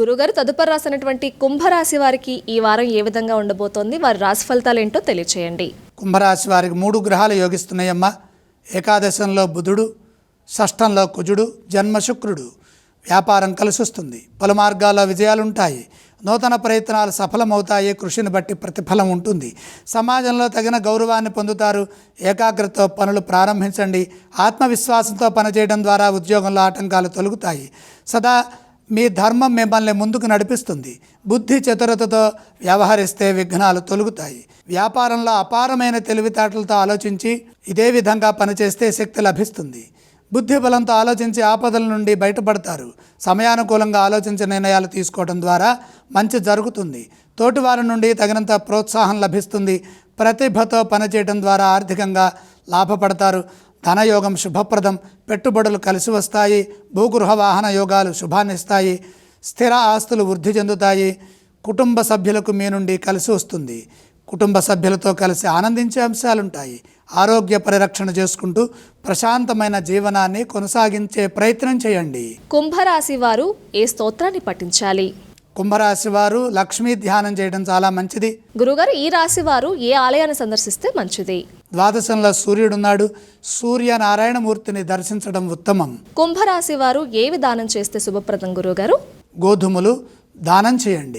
గురుగారు తదుపరి రాసినటువంటి కుంభరాశి వారికి ఈ వారం ఏ విధంగా ఉండబోతోంది? వారి రాశి ఫలితాలు ఏంటో తెలియచేయండి. కుంభరాశి వారికి మూడు గ్రహాలు యోగిస్తున్నాయమ్మా. ఏకాదశంలో బుధుడు షష్టంలో కుజుడు జన్మ శుక్రుడు. వ్యాపారం కలిసి పలు మార్గాల్లో విజయాలుంటాయి. నూతన ప్రయత్నాలు సఫలమవుతాయి. కృషిని బట్టి ప్రతిఫలం ఉంటుంది. సమాజంలో తగిన గౌరవాన్ని పొందుతారు. ఏకాగ్రతతో పనులు ప్రారంభించండి. ఆత్మవిశ్వాసంతో పనిచేయడం ద్వారా ఉద్యోగంలో ఆటంకాలు తొలుగుతాయి. సదా మీ ధర్మం మిమ్మల్ని ముందుకు నడిపిస్తుంది. బుద్ధి చతురతతో వ్యవహరిస్తే విఘ్నాలు తొలుగుతాయి. వ్యాపారంలో అపారమైన తెలివితేటలతో ఆలోచించి ఇదే విధంగా పనిచేస్తే శక్తి లభిస్తుంది. బుద్ధి బలంతో ఆలోచించి ఆపదల నుండి బయటపడతారు. సమయానుకూలంగా ఆలోచించి నిర్ణయాలు తీసుకోవడం ద్వారా మంచి జరుగుతుంది. తోటివారి నుండి తగినంత ప్రోత్సాహం లభిస్తుంది. ప్రతిభతో పనిచేయడం ద్వారా ఆర్థికంగా లాభపడతారు. ధనయోగం శుభప్రదం పెట్టుబడులు కలిసి వస్తాయి భూగృహ వాహన యోగాలు శుభాన్నిస్తాయి స్థిర ఆస్తులు వృద్ధి చెందుతాయి కుటుంబ సభ్యులకు మీ నుండి కలిసి వస్తుంది. కుటుంబ సభ్యులతో కలిసి ఆనందించే అంశాలుంటాయి. ఆరోగ్య పరిరక్షణ చేసుకుంటూ ప్రశాంతమైన జీవనాన్ని కొనసాగించే ప్రయత్నం చేయండి. కుంభరాశి వారు ఏ స్తోత్రాన్ని పఠించాలి? కుంభరాశి వారు లక్ష్మీ ధ్యానం చేయడం చాలా మంచిది. గురుగారు ఈ రాశి వారు ఏ ఆలయాన్ని సందర్శిస్తే మంచిది? ద్వాదశంలో సూర్యుడున్నాడు. సూర్యనారాయణమూర్తిని దర్శించడం ఉత్తమం. కుంభరాశి వారు ఏవి దానం చేస్తే శుభప్రదం గురుగారు గోధుమలు దానం చేయండి.